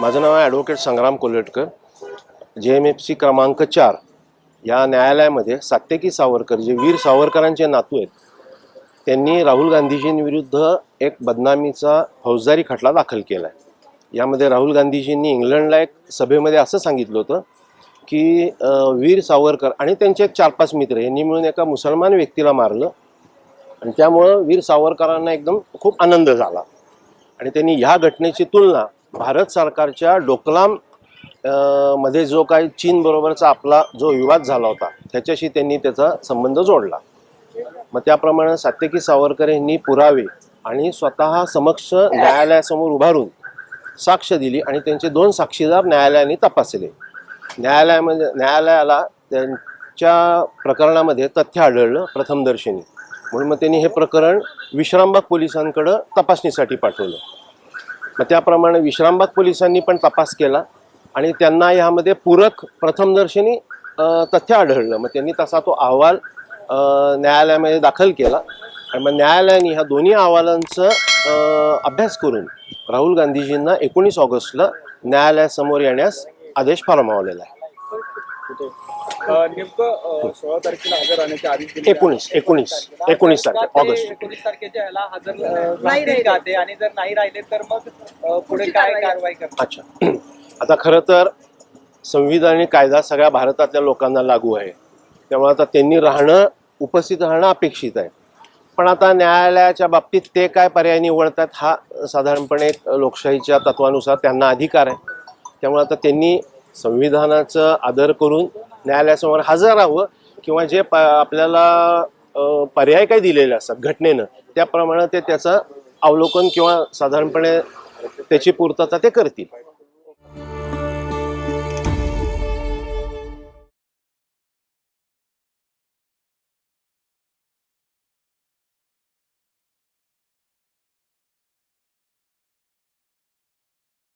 माझं नाव आहे ॲडव्होकेट संग्राम कोल्हटकर जे एम एफ सी क्रमांक चार या न्यायालयामध्ये सात्यकी सावरकर जे वीर सावरकरांचे नातू आहेत त्यांनी राहुल गांधीजींविरुद्ध एक बदनामीचा फौजदारी खटला दाखल केला आहे यामध्ये राहुल गांधीजींनी इंग्लंडला एक सभेमध्ये असं सांगितलं होतं की वीर सावरकर आणि त्यांचे एक चार पाच मित्र यांनी मिळून एका मुसलमान व्यक्तीला मारलं आणि त्यामुळं वीर सावरकरांना एकदम खूप आनंद झाला. आणि त्यांनी ह्या घटनेची तुलना भारत सरकारच्या डोकलाममध्ये जो काही चीनबरोबरचा आपला जो विवाद झाला होता त्याच्याशी त्यांनी त्याचा संबंध जोडला. मग त्याप्रमाणे सात्यकी सावरकर यांनी पुरावे आणि स्वतः समक्ष न्यायालयासमोर उभारून साक्ष दिली आणि त्यांचे दोन साक्षीदार न्यायालयाने तपासले. न्यायालयामध्ये न्यायालयाला त्यांच्या प्रकरणामध्ये तथ्य आढळलं प्रथमदर्शनी. म्हणून मग त्यांनी हे प्रकरण विश्रामबाग पोलिसांकडं तपासणीसाठी पाठवलं. मग त्याप्रमाणे विश्रामबाग पोलिसांनी पण तपास केला आणि त्यांना ह्यामध्ये पूरक प्रथमदर्शनी तथ्य आढळलं. मग त्यांनी तसा तो अहवाल न्यायालयामध्ये दाखल केला. आणि मग न्यायालयाने ह्या दोन्ही अहवालांचं अभ्यास करून राहुल गांधीजींना एकोणीस ऑगस्टला न्यायालयासमोर येण्यास आदेश फरमावलेला आहे. नेमकं सोळा तारखेला हजर राहण्याचे आदेश दिले एकोणीस एकोणीस एकोणीस तारखे ऑगस्ट. एकोणीस तारखेच्या ह्याला हजर का ते? आणि जर नाही राहिले तर मग पुढे काय कारवाई करणार? अच्छा. आता खरं तर संविधान आणि कायदा सगळ्या भारतातल्या लोकांना लागू आहे. त्यामुळे आता त्यांनी राहणं उपस्थित राहणं अपेक्षित आहे. पण आता न्यायालयाच्या बाबतीत ते काय पर्याय निवडतात हा साधारणपणे लोकशाहीच्या तत्वानुसार त्यांना अधिकार आहे. त्यामुळे आता त्यांनी संविधानाचं आदर करून न्यायालयासमोर हजर राहावं किंवा जे प आपल्याला पर्याय काय दिलेले असतात घटनेनं त्याप्रमाणे ते त्याचं अवलोकन किंवा साधारणपणे त्याची पूर्तता ते करतील.